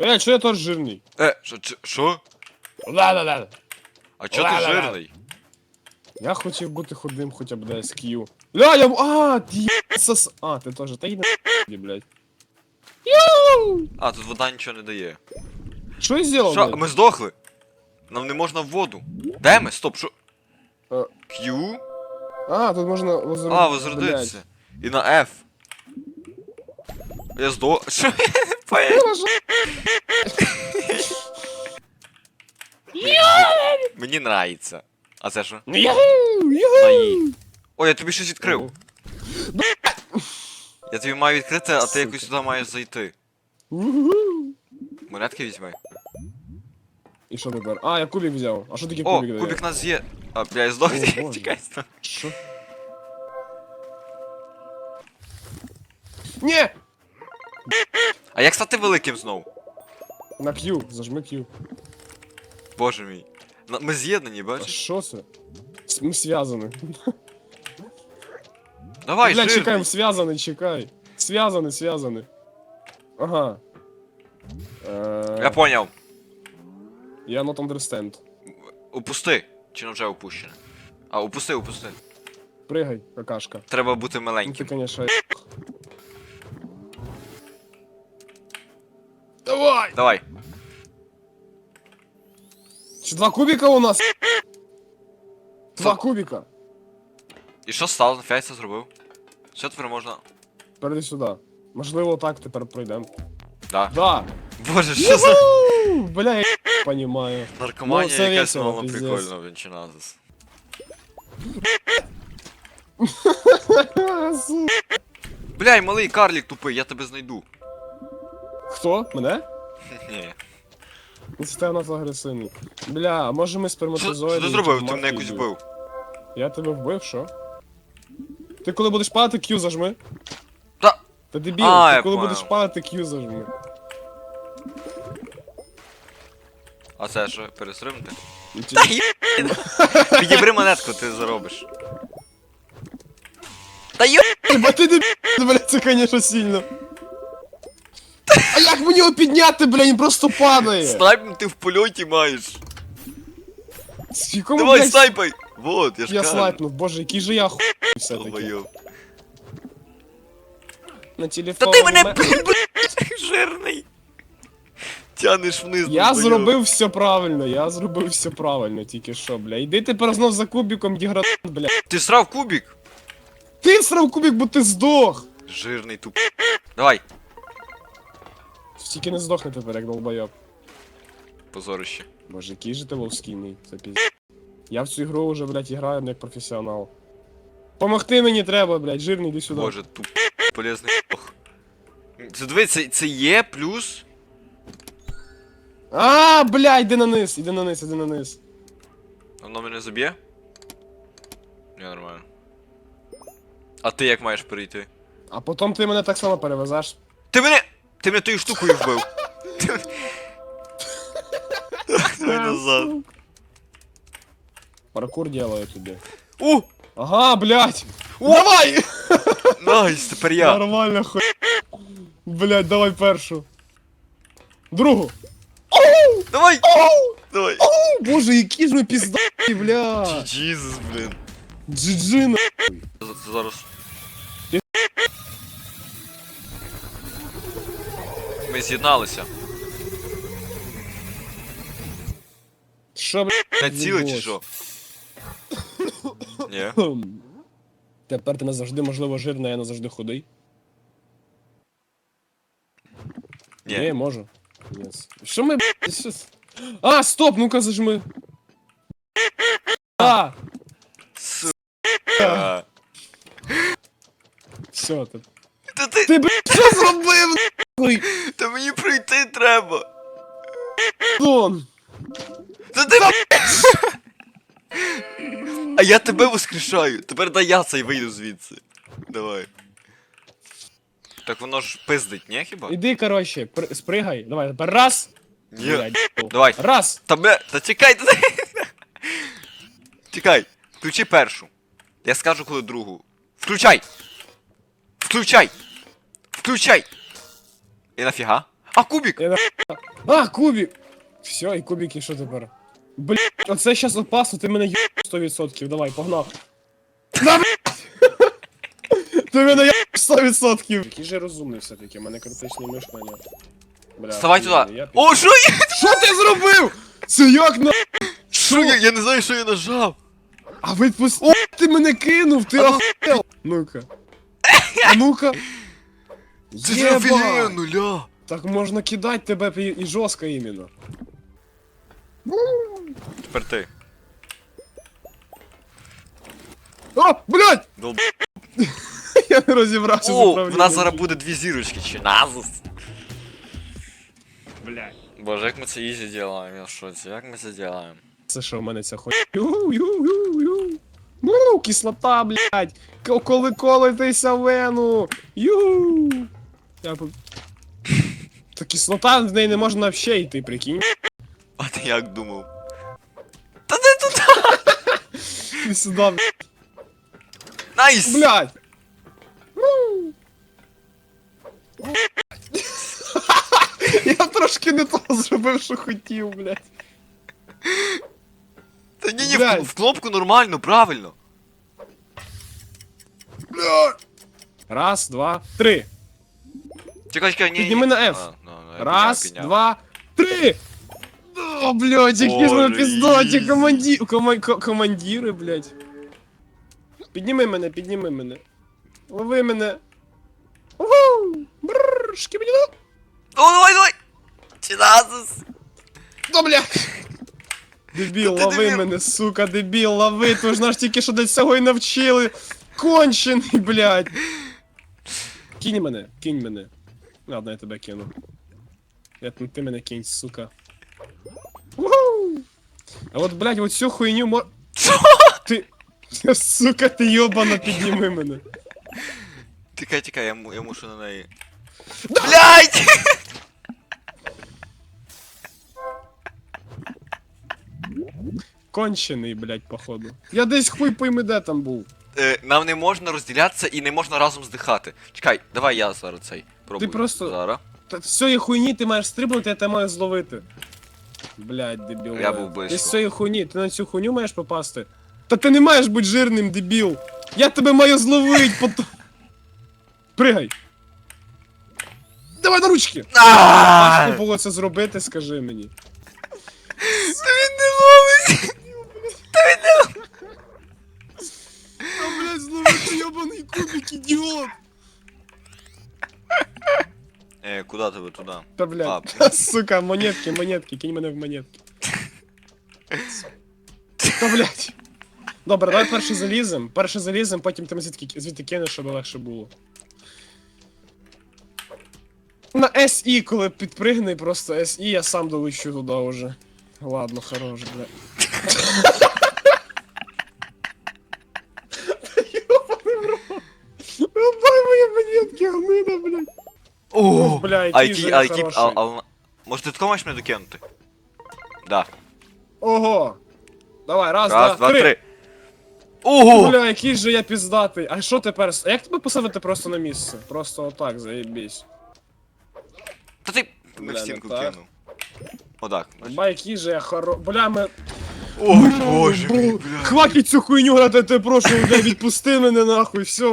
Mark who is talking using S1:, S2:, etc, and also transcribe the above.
S1: Е, що я теж жирний?
S2: Е, що, чи- що?
S1: Ла-ла-ла.
S2: А чо ти
S1: Ла-ла-ла.
S2: жирний?
S1: Я хотів бути худим хоча б десь. Ля, я... А, ти сос... А, ти теж. Та на блядь. Йоу!
S2: А, тут вода нічого не дає.
S1: Що я зробив?
S2: Що,
S1: блядь?
S2: ми здохли? Нам не можна в воду. Де ми? Стоп, що?
S1: Е.
S2: Q?
S1: А, тут можна возродитися.
S2: А, возродитися. І на F. Я здох. Що? Поїхали. Мені нравиться. А це що?
S1: Юху!
S2: На
S1: Юху!
S2: їй. Ой, я тобі щось відкрив. Я тобі маю відкрити, а ти
S1: Сука.
S2: якось сюди маєш зайти.
S1: Юху!
S2: Монетки візьми.
S1: І що тепер? А, я кубик взяв. А що таке
S2: О,
S1: кубик дає?
S2: кубик нас є. А, бля, я здох.
S1: О, Боже.
S2: Тікай. стой.
S1: Що? Ні!
S2: А як стати великим знов?
S1: На Q, зажми Q.
S2: Боже мій. На- Ми з'єднані,
S1: А
S2: бачиш?
S1: що це? С- Ми зв'язані.
S2: Давай,
S1: Бля,
S2: жирний.
S1: чекаємо, зв'язаний, чекай. Зв'язаний, зв'язаний. Ага. Е,
S2: Я поняв.
S1: Я not understand.
S2: Упусти. Чи воно вже опущене? А, упусти, упусти.
S1: Пригай, какашка.
S2: Треба бути
S1: Ну ти,
S2: маленьким.
S1: конечно. Давай!
S2: Давай.
S1: Ще два кубика у нас. Два кубика.
S2: І що стало? Нафіга я це зробив? Що тепер можна.
S1: Перейди сюди. Можливо, так тепер пройдемо.
S2: Да.
S1: Да.
S2: Боже, що за
S1: Бля, я понимаю.
S2: наркоманія
S1: Ну,
S2: якась мало прикольно венчинатис.
S1: Су-
S2: Бля, малий карлік тупий, я тебе знайду.
S1: Хто? Мене?
S2: Ні.
S1: Ну, Це у нас агресивний. Бля, а може ми сперматозоїди?
S2: що ти зробив? Ти
S1: типу,
S2: мене якось вбив.
S1: Я тебе вбив, що? Ти коли будеш падати, Q зажми.
S2: Та.
S1: Та дебіл,
S2: А,
S1: ти
S2: я
S1: коли
S2: понял.
S1: будеш падати, Q зажми.
S2: А це що, перестрибнути?
S1: І ті-
S2: Та є. Підібри монетку, ти заробиш. Та йо!
S1: Бо ти дебіл, блядь, це, конечно, сильно. А як мені його підняти, бля, він просто падає.
S2: Снайпнути ти в польоті маєш.
S1: Якому,
S2: Давай,
S1: блядь,
S2: снайпай! Вот, я ж
S1: Я
S2: кажу.
S1: слайпнув, боже, який же я хуй все-таки.
S2: Долбойоб.
S1: На телефон.
S2: Та ти мене, блядь, жирний. Тянеш вниз,
S1: Я
S2: долбойоб.
S1: зробив все правильно, я зробив все правильно, тільки що, бля. Іди тепер знов за кубиком, діград, бля.
S2: Ти срав кубик?
S1: Ти всрав кубик, бо ти здох!
S2: Жирний туп. Давай,
S1: Тільки не здохне тепер, як долбойоб.
S2: позорище.
S1: Боже, який же ти ловскійний, це піз... Я в цю ігру вже, блядь, граю як професіонал. Помогти мені треба, блядь, жирний, іди сюди.
S2: Боже, туп. Полезний ох. Це диви, це, це є плюс.
S1: А, блядь, іди на низ, іди на низ, іди на низ.
S2: Воно мене заб'є? Ні, нормально. А ти як маєш перейти?
S1: А потім ти мене так само перевезеш.
S2: Ти мене! Ти мене тою штукою вбив. Давай назад.
S1: Паркур делаю тобі.
S2: У!
S1: Ага, блядь!
S2: О!
S1: Давай!
S2: Найс, тепер я.
S1: Нормально, хуй. Блядь, давай першу. Другу.
S2: Давай! Давай!
S1: О, боже, які ж ми піздаті, бля.
S2: Джізус, блін.
S1: Джиджина.
S2: З- Зараз. Ми з'єдналися.
S1: Що, блядь?
S2: На чи що? Ні.
S1: Тепер ти назавжди, можливо, жирний, а я назавжди худий. Ні,
S2: Ні.
S1: можу. Yes. Що ми, блядь, що... А, стоп, ну-ка зажми. А,
S2: Сука.
S1: все, ти.
S2: Та ти,
S1: Ти, блядь, що зробив, нахуй?
S2: та мені пройти треба.
S1: Дон.
S2: Та ти, А я тебе воскрешаю. Тепер дай я цей вийду звідси. Давай. Так воно ж пиздить, ні хіба?
S1: Іди, коротше, при- спригай. Давай, тепер раз.
S2: Ні.
S1: Блядь,
S2: Давай.
S1: Раз.
S2: Та бе, та чекай, та... Чекай, включи першу. Я скажу, коли другу. Включай! Включай! Включай! І нафіга? А, кубик!
S1: Я на- А, кубик! Все, і кубик, і що тепер? Блять, оце щас опасно, ти мене є 100%. Давай, погнав. Да, блядь! Ти мене є 100%. Який же розумний все-таки, у мене критичне мишлення. Бля,
S2: Вставай
S1: охуєнно,
S2: туди!
S1: пі-
S2: О, що я?
S1: Що ти зробив? Це як на...
S2: Що я? Я не знаю, що я нажав.
S1: А відпусти... О, ти мене кинув, ти
S2: ну-
S1: охуєл! Ну-ка. А ну-ка.
S2: Це ж
S1: Єба!
S2: офігенно, ля.
S1: Так можна кидати тебе і, і жорстко іменно.
S2: Тепер ти.
S1: О, блядь!
S2: Долб...
S1: Я не розібрався з
S2: О, в
S1: управлінням.
S2: нас зараз буде дві зірочки, чи назус.
S1: Блядь.
S2: Боже, як ми це ізі делаємо, я в шоці, як ми це делаємо?
S1: Це що в мене ця хуйня? Ю-ю-ю-ю. Ну, кислота, блядь. Коли колитися вену. Ю. Я по... Та кислота в неї не можна взагалі йти, прикинь.
S2: А ти як думав? Та де тут?
S1: Ти сюди, блядь.
S2: Найс!
S1: блядь. Ну. Я трошки не то зробив, що хотів, блядь.
S2: Та ні, ні, в,
S1: Блядь.
S2: в кнопку нормально, правильно.
S1: Блядь. Раз, два, три.
S2: Чекай, чекай, ні.
S1: Підніми
S2: ні.
S1: на F.
S2: А, ну, ну, я
S1: Раз,
S2: підняв, підняв.
S1: два, три! О, блядь, які ж ми
S2: Боже,
S1: піздаті
S2: ізі.
S1: команді... кома... ко- командіри, блядь. Підніми мене, підніми мене. Лови мене. Угу! Бррр, шкібідіду.
S2: О, давай, давай! Чи назус?
S1: Ну, блядь. Дебіл,
S2: Та ти
S1: лови
S2: дебіл.
S1: мене, сука, дебіл, лови, то ж нас тільки що до цього і навчили. Кончений, блядь. Кинь мене, кинь мене. Ладно, я тебе кину. Я, ну, ти мене кинь, сука. А от, блядь, от цю хуйню мо... Ти... Сука, ти йобана, підніми мене.
S2: Тікай, тікай, я, я мушу на неї. Блять!
S1: Кончений, блядь, походу. Я десь хуй пойми, де там був.
S2: Е, нам не можна розділятися і не можна разом здихати. Чекай, давай я зараз цей пробую.
S1: просто-
S2: Зараз.
S1: Та з цієї хуйні ти маєш стрибнути, я тебе маю зловити. Блядь, дебіл.
S2: Я був близько.
S1: Ти з цієї хуйні, ти на цю хуйню маєш попасти? Та ти не маєш бути жирним, дебіл. Я тебе маю зловити, потом. Пригай. Давай на ручки!
S2: Ааа!
S1: Важко було це зробити, скажи мені.
S2: Він не ловить!
S1: А, блядь, зловити йобаний кубик, ідіот!
S2: Е, куди тебе туди?
S1: Та блядь,
S2: А.
S1: сука, монетки, монетки, кинь мене в монетки. Та блядь. Добре, давай перше залізем. Перше залізем, потім мене звідки, звідти кинеш, щоб легше було. На SI, коли підпригни, просто SI, я сам долечу туди уже. Ладно, хорош, бля.
S2: О,
S1: бля,
S2: а
S1: який
S2: а
S1: я
S2: який, а, а, може ти тако маєш мене докинути? Да.
S1: Ого! Давай, раз,
S2: Раз, два, три.
S1: Ого!
S2: Ого!
S1: Бля, який же я піздатий. А що тепер? А як тебе поставити просто на місце? Просто отак, заєбісь.
S2: Та ти
S1: Бля,
S2: в
S1: не
S2: стінку
S1: так.
S2: кинув. Отак.
S1: Ба, який же я хоро... Бля, ми...
S2: Ой, боже мій, бля.
S1: Хватить цю хуйню грати, я тебе прошу, бля, відпусти мене нахуй, все.